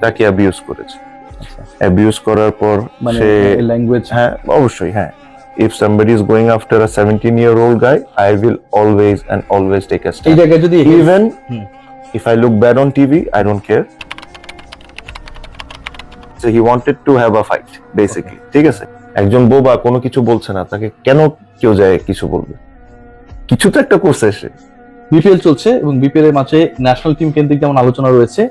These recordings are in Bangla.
তাকে অ্যাবিউজ করেছে। অ্যাবিউজ করার পর মানে সে ল্যাঙ্গুয়েজ হ্যাঁ অবশ্যই হ্যাঁ। If somebody is going after a 17 year old guy i will always and always take a stand. even hmm. if i look bad on tv i don't care. So he wanted to have a fight basically. ঠিক আছে? একজন বোবা কোনো কিছু বলছে না তাকে কেন কেউ যায় কিছু বলবে? কিছু তো একটা করছে সে বিপিএল চলছে এবং বিপিএল এর মাঝে ন্যাশনাল টিম কেন্দ্রিক যেমন আলোচনা রয়েছে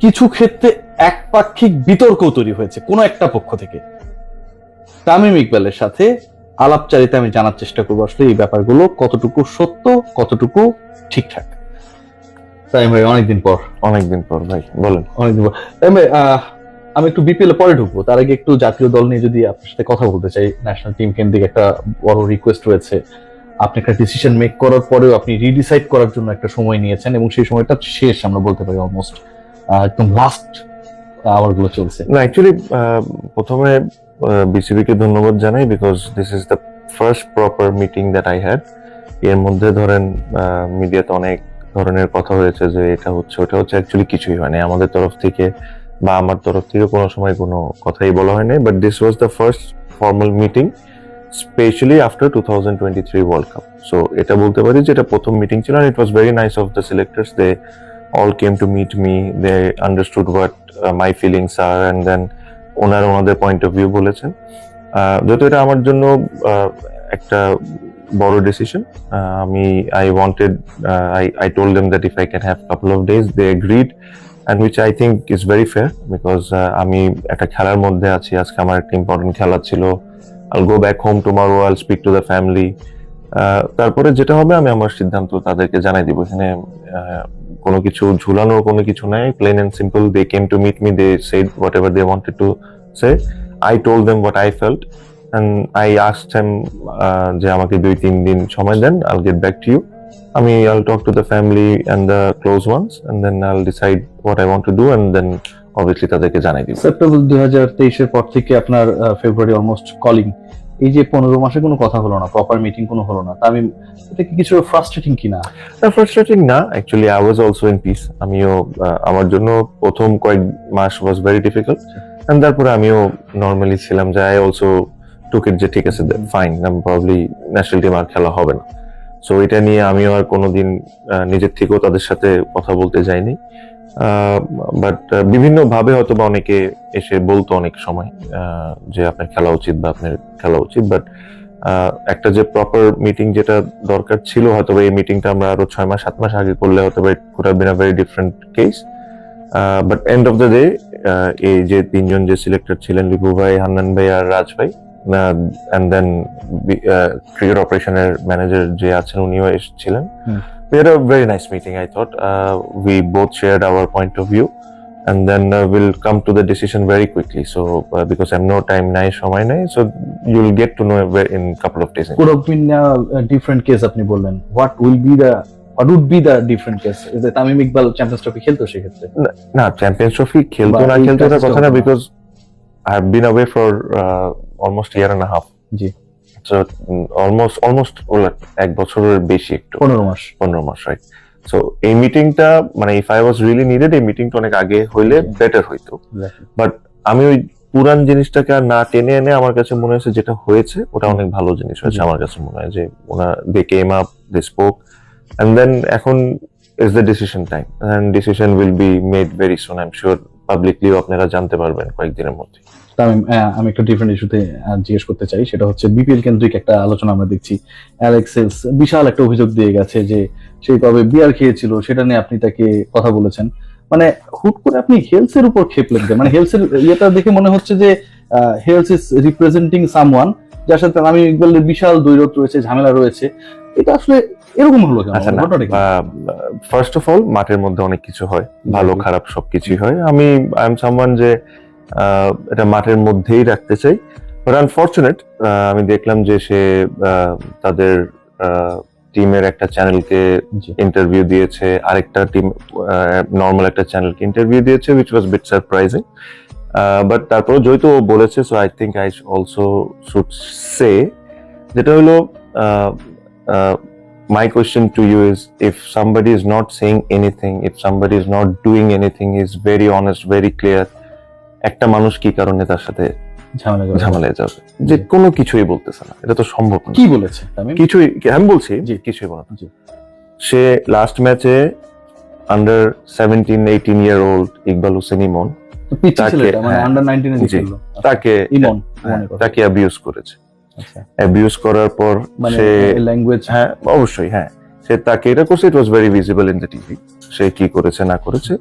কিছু ক্ষেত্রে একপাক্ষিক বিতর্ক তৈরি হয়েছে কোনো একটা পক্ষ থেকে। তামিম ইকবালের সাথে আলাপচারিতা আমি জানার চেষ্টা করব। আসলে এই ব্যাপারগুলো কতটুকু সত্য কতটুকু ঠিকঠাক? তাই ভাই অনেকদিন পর। অনেকদিন পর ভাই বলেন। অনেকদিন পর। তাই ভাই, আমি একটু বিপিএল পরে ঢুকবো। তার আগে একটু জাতীয় দল নিয়ে যদি আপনার সাথে কথা বলতে চাই ন্যাশনাল টিম কেন্দ্রিক একটা বড় রিকোয়েস্ট রয়েছে। আপনি একটা ডিসিশন মেক করার পরেও আপনি রিডিসাইড করার জন্য একটা সময় নিয়েছেন এবং সেই সময়টা শেষ আমরা বলতে পারি অলমোস্ট একদম লাস্ট আওয়ারগুলো চলছে। না অ্যাকচুয়ালি প্রথমে বিসিবি কে ধন্যবাদ জানাই because this is the first proper meeting that I had এর মধ্যে ধরেন মিডিয়াতে অনেক ধরনের কথা হয়েছে যে এটা হচ্ছে, ওটা হচ্ছে অ্যাকচুয়ালি কিছুই হয়নি। আমাদের তরফ থেকে বা আমার তরফ থেকে কোনো সময় কোনো কথাই বলা হয়নি but this was the first formal meeting specially after two thousand twenty three world cup so এটা বলতে পারি যে এটা প্রথম মিটিং ছিল it was very nice of the selectors they all came to meet me. They understood what uh, my feelings are and then ওনারা ওনাদের পয়েন্ট অফ ভিউ বলেছেন। যেহেতু এটা আমার জন্য একটা বড় ডিসিশন আমি I wanted I I told them that if I can have couple of days they agreed and which I think is very fair because আমি একটা খেলার মধ্যে আছি। আজকে আমার একটা ইম্পর্টেন্ট খেলা ছিল। I'll go back home tomorrow I'll speak to the family তারপরে যেটা হবে আমি আমার সিদ্ধান্ত তাদেরকে জানাই দিব। এখানে কোনো কিছু, ঝুলানোর কোনো কিছু নাই plain and simple they came to meet me they said whatever they wanted to say I told them what I felt and I asked them যে আমাকে দুই, তিন দিন সময় then I'll get back to you আমি I'll talk to the family and the close ones and then I'll decide what I want to do and then obviously তাদেরকে জানাই দিব। সেপ্টেম্বর দুই হাজার তেইশের পর থেকে আপনার ফেব্রুয়ারি অলমোস্ট কলিং এই যে পনেরো মাসে কোনো কথা হলো না প্রপার মিটিং কোনো হলো না, তা আমি এটা কি কিছু ফ্রাস্ট্রেটিং কিনা? না ফ্রাস্ট্রেটিং না actually I was also in peace আমিও আমার জন্য প্রথম কয়েক মাস ওয়াজ ভেরি ডিফিকাল্ট এন্ড তারপরে আমিও নর্মালি ছিলাম যে আই অলসো টুক ইট যে ঠিক আছে ফাইন প্রবলি ন্যাশনাল টিম আর খেলা হবে না। সো এটা নিয়ে আমিও আর কোনোদিন নিজের থেকেও তাদের সাথে কথা বলতে যাইনি। বাট বিভিন্ন ভাবে হয়তো বা অনেকে এসে বলতো অনেক সময় যে আপনার খেলা উচিত বা আপনার খেলা উচিত বাট একটা যে প্রপার মিটিং যেটা দরকার ছিল হয়তো এই মিটিংটা আমরা আরও ছয় মাস, সাত মাস আগে করলে হয়তো বা have been a very different case but end of the day এই যে তিনজন যে সিলেক্টেড ছিলেন লিপু ভাই হান্নান ভাই আর রাজ ভাই অ্যান্ড দেন ক্রিকেট অপারেশনের ম্যানেজার যে আছেন, উনিও এসেছিলেন। We had a very nice meeting, I thought. Uh, we both shared our point of view, and then uh, we'll come to the decision very quickly. So, uh, because I'm no time nai, সময় নাই, so you'll get to know in couple of days. Could have been different case আপনি বললেন what will be the what would be the different case Tamim Iqbal champions trophy খেলতো সেক্ষেত্রে না চ্যাম্পিয়ন্স ট্রফি খেলতো বা না খেলতো এটা কাজটা কথা না হতো না। Because I have been away for almost year and half জি। অলমোস্ট অলমোস্ট এক বছরের বেশি একটু। পনেরো মাস। পনেরো মাস রাইট সো এই মিটিংটা মানে if I was really needed এই মিটিংটা অনেক আগে হইলে বেটার হইতো। বাট আমি ওই পুরান জিনিসটাকে আর না টেনে এনে আমার কাছে মনে হয়েছে যেটা হয়েছে ওটা অনেক ভালো জিনিস হয়েছে। আমার কাছে মনে হয় যে ওনা they came up they spoke and then এখন is the decision time and decision will be made very soon I am sure পাবলিকলিও আপনারা জানতে পারবেন কয়েকদিনের মধ্যে। তামিম আমি একটা ডিফারেন্ট ইস্যুতে জিজ্ঞেস করতে চাই। সেটা হচ্ছে বিপিএল কেন্দ্রিক একটা আলোচনা আমরা দেখছি। অ্যালেক্সেলস বিশাল একটা অভিযোগ দিয়ে গেছে যে সেই কবে বিয়ার খেয়েছিল, সেটা নিয়ে আপনি তাকে কথা বলেছেন। মানে হুট করে আপনি হেলসের উপর খেপলেন? মানে হেলসের ইয়েটা দেখে মনে হচ্ছে যে হেলস ইজ রিপ্রেজেন্টিং সামওয়ান যার সাথে আমি ইকবালের বিশাল দৈরত রয়েছে, ঝামেলা রয়েছে। এটা আসলে এরকম হলো? ফার্স্ট অফ অল মাঠের মধ্যে অনেক কিছু হয়। ভালো খারাপ সবকিছুই হয়। আমি আই এম সামওয়ান যে এটা মাঠের মধ্যেই রাখতে চাই। বাট আনফর্চুনেট আমি দেখলাম যে সে তাদের টিমের একটা চ্যানেলকে ইন্টারভিউ দিয়েছে। আরেকটা টিম নর্মাল একটা চ্যানেলকে ইন্টারভিউ দিয়েছে which was bit surprising but তারপর যেহেতু ও বলেছে so I think I also should say যেটা হলো my question to you is if somebody is not saying anything if somebody is not doing anything is very honest very clear একটা মানুষ কি কারণে তার সাথে। ঝামেলায় যাবে যে কোনো কিছুই বলতেছে না এটা তো সম্ভব না কি বলেছে কিছুই আমি বলছি জি। কিছুই বলা। সে লাস্ট ম্যাচে under seventeen eighteen year old Iqbal Hossain Emon তাকে- মানে হ্যাঁ। তাকে হ্যাঁ, তাকে অ্যাবিউজ করেছে। অ্যাবিউজ করার পর মানে সে ল্যাঙ্গুয়েজ হ্যাঁ অবশ্যই হ্যাঁ। সে তাকে এটা করছে it was very visible in the TV সে কি করেছে না করেছে।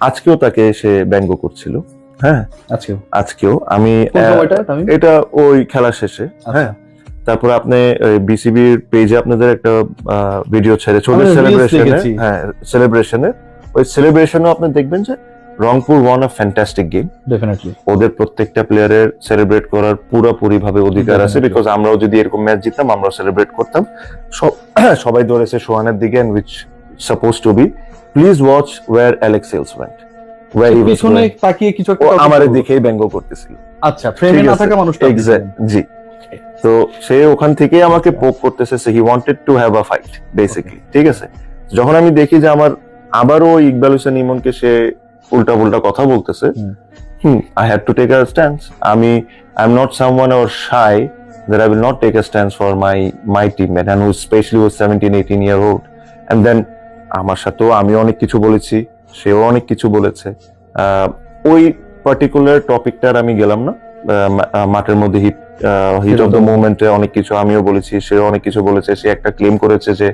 আজকেও তাকে সে ব্যঙ্গ করছিল। হ্যাঁ। আজকেও। আজকেও। আমি এটা ওই খেলা শেষে। হ্যাঁ। তারপর আপনি বিসিবির পেজে আপনাদের একটা ভিডিও ছেড়ে ছবি সেলিব্রেশনে হ্যাঁ সেলিব্রেশনে ওই সেলিব্রেশনও আপনি দেখবেন যে Rangpur won a fantastic game definitely ওদের প্রত্যেকটা প্লেয়ারের সেলিব্রেট করার পুরোপুরি ভাবে অধিকার আছে বিকজ আমরাও যদি এরকম ম্যাচ জিততাম আমরাও সেলিব্রেট করতাম। সব সবাই ধরেছে সোহানের দিকে and which suppose to be please watch where Alex Hales went পিছনে তাকিয়ে কিছু একটা আমার। দিকেই ব্যঙ্গ করতেছিল। আচ্ছা ফ্রেমে না থাকা মানুষটা জি। তো সে ওখান থেকে আমাকে পোক করতেছে সে he wanted to have a fight basically ঠিক আছে? যখন আমি দেখি যে আমার আবারও ইকবাল হোসেন ইমনকে সে উল্টা পুল্টা কথা বলতেছে। হুম। I have to take a stance আমি I am not someone or shy that I will not take a stance for my my teammate and who especially was 17 18 year old. And then আমার সাথেও আমি অনেক কিছু বলেছি সেও অনেক কিছু বলেছে। ওই পার্টিকুলার টপিকটার আমি গেলাম না। মাঠের মধ্যে হিট হিট অফ দ্য মুভমেন্টে অনেক কিছু আমিও বলেছি সেও অনেক কিছু বলেছে সে একটা ক্লেম করেছে যে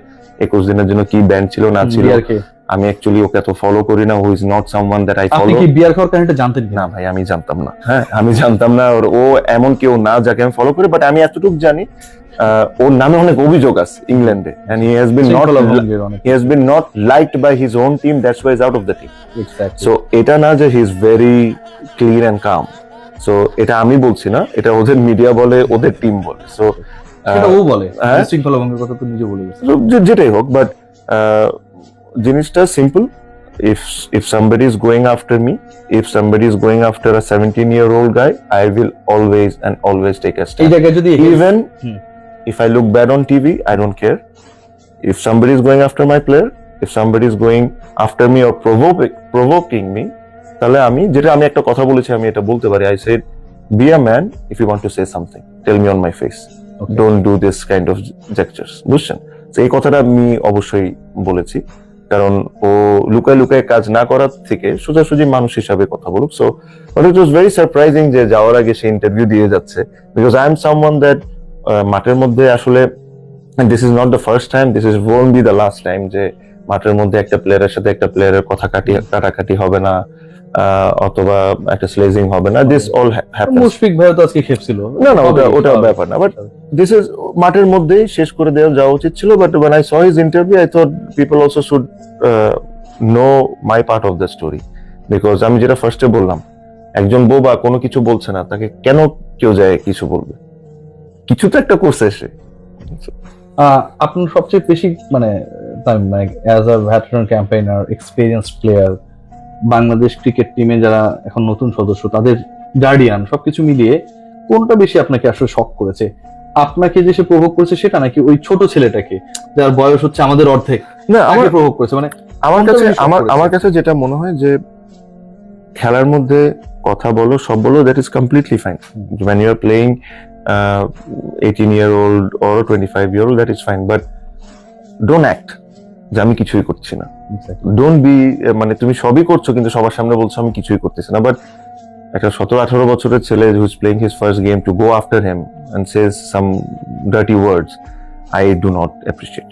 একুশ দিনের জন্য কি ব্যান ছিল না ছিল। আমি অ্যাকচুয়ালি ওকে এত ফলো করি না who is not someone that I follow আপনি কি বিয়ার খাওয়ার কাহিনীটা জানতেন না ভাই আমি জানতাম না। হ্যাঁ আমি জানতাম না ওর ও এমন কেউ না যাকে আমি ফলো করি বাট আমি এতটুকু জানি ওর নামে অনেক অভিযোগ আছে ইংল্যান্ডে and he has been not অনেক। He has been not liked by his own team that's why is out of the team. So এটা না যে he is very clean and calm so এটা আমি বলছি না এটা ওদের মিডিয়া বলে ওদের টিম বলে। সো সেটা ও বলে। হ্যাঁ। শৃঙ্খলা ভঙ্গের কথা তো নিজে বলে যেটাই হোক বাট জিনিসটা simple if if somebody is going after me if somebody is going after a 17 year old guy i will always and always take a stand even Hmm. if i look bad on tv i don't care if somebody is going after my player if somebody is going after me or provoking provoking me তাহলে আমি যেটা আমি একটা কথা বলেছি আমি এটা বলতে পারি I said be a man if you want to say something tell me on my face. Don't do this kind of gestures বুঝছেন তো এই কথাটা আমি অবশ্যই বলেছি কারণ ও লুকায় লুকায় কাজ না করার থেকে সোজাসুজি মানুষ হিসাবে কথা বলুক। So it was very surprising যে যাওয়ার আগে সে ইন্টারভিউ দিয়ে যাচ্ছে। Because I am someone that মাঠের মধ্যে আসলে this is not the first time this is won't be the last time যে মাঠের মধ্যে একটা প্লেয়ারের সাথে একটা প্লেয়ারের কথা কাটি কাটাকাটি হবে না। অথবা একটা স্লেজিং হবে না দিস অল হ্যাপেন্স মুশফিক ভাই তো আজকে খেপছিল না, না, ওটা- ওটা ব্যাপার না, but দিস ইজ মাঠের মধ্যেই শেষ করে দেওয়া যাওয়া উচিত ছিল but when I saw his interview I thought people also should uh, know my part of the story because আমি যেটা ফার্স্টে বললাম একজন বোবা কোনো কিছু বলছে না তাকে কেন কেউ যায় কিছু বলবে? কিছু তো একটা করছে সে আপনার সবচেয়ে বেশি মানে মানে as a veteran campaigner experience player Bangladesh cricket টিমে যারা এখন নতুন সদস্য তাদের গার্ডিয়ান সবকিছু মিলিয়ে কোনটা বেশি আপনাকে আসলে শখ করেছে? আপনাকে যে সে প্রভোগ করেছে সেটা নাকি ওই ছোট ছেলেটাকে যার বয়স হচ্ছে আমাদের অর্ধেক না আমার প্রভোগ করেছে? মানে আমার কাছে আমার আমার কাছে যেটা মনে হয় যে খেলার মধ্যে কথা বলো সব বলো that is completely fine when you are playing uh, 18 year old or 25 year old that is fine but don't act. যে আমি কিছুই করছি না। ডোন্ট বি মানে তুমি সবই করছ কিন্তু সবার সামনে বলছো আমি কিছুই করতেছি না। বাট একটা সতেরো আঠারো বছরের ছেলে who is playing his first game to go after him and says some dirty words I do not appreciate